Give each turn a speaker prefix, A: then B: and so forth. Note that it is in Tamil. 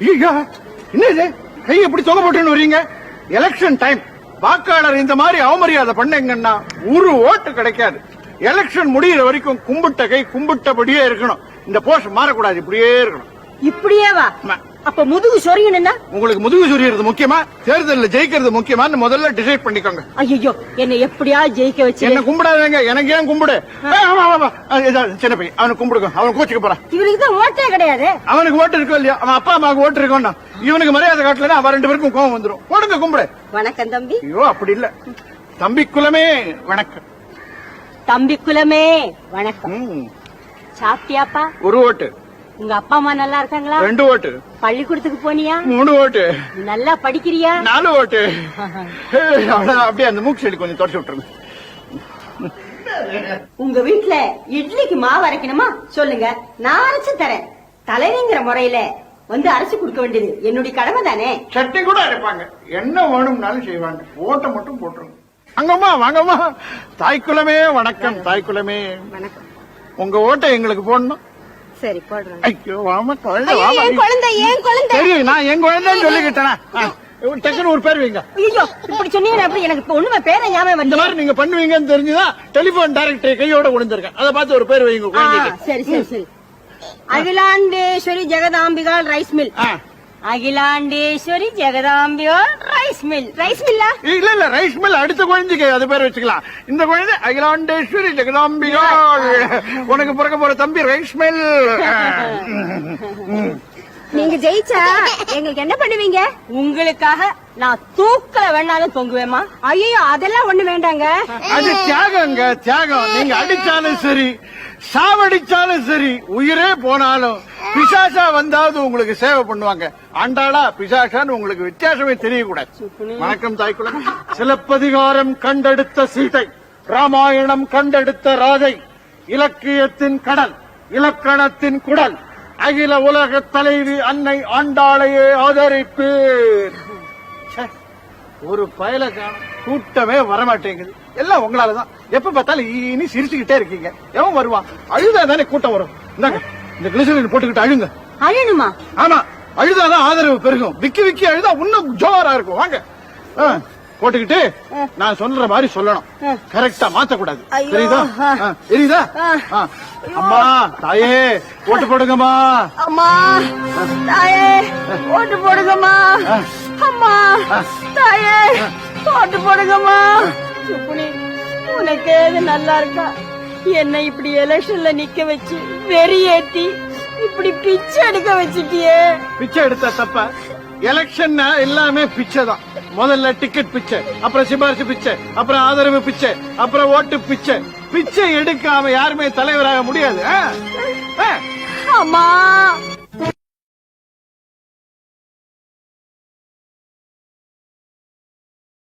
A: ஐயா என்ன இது கை எப்படி தொகை போட்டுன்னு வர்றீங்க? எலெக்ஷன் டைம் வாக்காளர் இந்த மாதிரி அவமரியாதை பண்ணீங்கன்னா ஒரு ஓட்டு கிடைக்காது. எலெக்ஷன் முடியிற வரைக்கும் கும்பிட்ட கை கும்பிட்டபடியே இருக்கணும். இந்த போஸ்ட் மாறக்கூடாது இப்படியே இருக்கணும்.
B: இப்படியே வா. அப்ப முதுகு சொரியணும்னா
A: உங்களுக்கு முதுகு சுரியறது முக்கியமா? தேர்தலில் ஜெயிக்கிறது முக்கியமான்னு முதல்ல டிசைட் பண்ணிக்கோங்க.
B: ஐயோ என்னை எப்படியா ஜெயிக்க வச்சு
A: என்ன கும்பிடாதீங்க எனக்கு ஏன் கும்பிடு? சின்ன பையன் அவனுக்கு கும்பிடுங்க. அவன் கோச்சுக்க போறான்.
B: இவருக்கு தான் ஓட்டே கிடையாது.
A: அவனுக்கு ஓட்டு இருக்கோ இல்லையா? அவன் அப்பா அம்மாவுக்கு ஓட்டு இருக்கோம்னா இவனுக்கு மரியாதை காட்டலன்னா அவன் ரெண்டு பேருக்கும் கோவம் வந்துரும். போடுங்க கும்பிடு.
B: வணக்கம் தம்பி.
A: ஐயோ அப்படி இல்ல. தம்பி குலமே வணக்கம்.
B: தம்பி குலமே வணக்கம். சாப்பிட்டியாப்பா?
A: ஒரு ஓட்டு.
B: உங்க அப்பா அம்மா நல்லா இருக்காங்களா?
A: ரெண்டு ஓட்டு.
B: பள்ளிக்கூடத்துக்கு போனியா?
A: மூணு ஓட்டு.
B: நல்லா படிக்கிறியா?
A: நாலு ஓட்டு. அப்படியே அந்த மூக்கு செடி கொஞ்சம் தொடச்சு விட்டுருங்க.
B: உங்க வீட்ல இட்லிக்கு மாவு அரைக்கணுமா? சொல்லுங்க. நான் அரைச்சு தரேன். தலைவிங்கிற முறையில வந்து அரைச்சு கொடுக்க வேண்டியது என்னுடைய கடமை தானே?
A: சட்னி கூட அரைப்பாங்க. என்ன வேணும்னாலும் செய்வாங்க. ஓட்டை மட்டும் போட்டுருங்க. அங்கம்மா வாங்கம்மா. தாய்க்குலமே வணக்கம் தாய்க்குலமே.
B: வணக்கம்.
A: உங்க ஓட்டை எங்களுக்கு போடணும்.
B: சரி போடுறேன்.
A: ஐயோ வாமா குழந்தை வாமா.
B: என் குழந்தை ஏன் குழந்தை.
A: சரி நான் என் குழந்தைன்னு சொல்லிக்கிட்டேனா? ஆ, டக்குன்னு ஒரு பேர் வைங்க.
B: ஐயோ இப்படி சொன்னீங்க அப்படி எனக்கு இப்ப ஒண்ணுமே பேரை ஞாபகம்
A: இந்த
B: வரல
A: மாதிரி நீங்க பண்ணுவீங்கன்னு தெரிஞ்சுதான் டெலிபோன் டைரக்டர் கையோட விழுந்திருக்கேன். அதை பார்த்து ஒரு பேர் வைங்க
B: சரி சரி சரி. Akilandeswari Jagadambigal rice mill. Akilandeswari Jagadambigal rice mill. Rice மில்லா?
A: இல்ல இல்ல ரைஸ் மில் அடுத்த குழந்தைக்கு அது பேர் வச்சுக்கலாம். இந்த குழந்தை அகிலாண்டேஸ்வரி ஜெகதாம்பிகாள் உனக்கு பிறக்க போற தம்பி ரைஸ் மில்.
B: நீங்க ஜெயிச்சா எங்களுக்கு என்ன பண்ணுவீங்க? உங்களுக்காக நான் தூக்கல வேணாலும் தொங்குவேமா ஐயோ அதெல்லாம் ஒண்ணு வேண்டாங்க.
A: அது தியாகங்க தியாகம். நீங்க அடிச்சாலும் சரி சாவடிச்சாலும் சரி உயிரே போனாலும் பிசாசா வந்தாவது உங்களுக்கு சேவை பண்ணுவாங்க. ஆண்டாளா பிசாசான்னு உங்களுக்கு வித்தியாசமே தெரியக்கூடாது. வணக்கம் தாய்க்குளம் சிலப்பதிகாரம் கண்டெடுத்த சீதை ராமாயணம் கண்டெடுத்த ராதை இலக்கியத்தின் கடல் இலக்கணத்தின் குடல் அகில உலக தலைவி அன்னை ஆண்டாளையே ஆதரிப்பேன். ஒரு பயல கூட்டமே வரமாட்டேங்குது. எல்லாம் உங்களாலதான். எப்ப பார்த்தாலும் இனி சிரிச்சுக்கிட்டே இருக்கீங்க. எவன் வருவான்? அழுதா தானே கூட்டம் வரும். இந்தாங்க. இந்த கிளிசரின் போட்டுக்கிட்டு அழுங்க.
B: அழணுமா?
A: ஆமா. அழுதாதான் ஆதரவு பெருகும். விக்கி விக்கி அழுதா இன்னும் ஜோரா இருக்கும். வாங்க. போட்டுக்கிட்டு நான் சொல்ற மாதிரி சொல்லணும். கரெக்டா மாத்தக்கூடாது.
B: ஐயோ.
A: தெரியுதா? தெரியுதா. அம்மா தாயே ஓட்டு போடுங்கம்மா.
B: அம்மா தாயே ஓட்டு போடுங்கம்மா. அம்மா தாயே ஓட்டு போடுங்கம்மா. உனக்கு நல்லா இருக்கா? என்னை இப்படி எலெக்ஷன்ல நிக்க வச்சு வெறியேத்தி இப்படி பிச்சை எடுக்க வச்சிட்டியே.
A: பிச்சை எடுத்த தப்ப? எலெக்ஷன் எல்லாமே பிச்சை தான். முதல்ல டிக்கெட் பிச்சை அப்புறம் சிபாரிசு பிச்சை அப்புறம் ஆதரவு பிச்சை அப்புறம் ஓட்டு பிச்சை. பிச்சை எடுக்காம யாருமே தலைவராக முடியாது?
B: அம்மா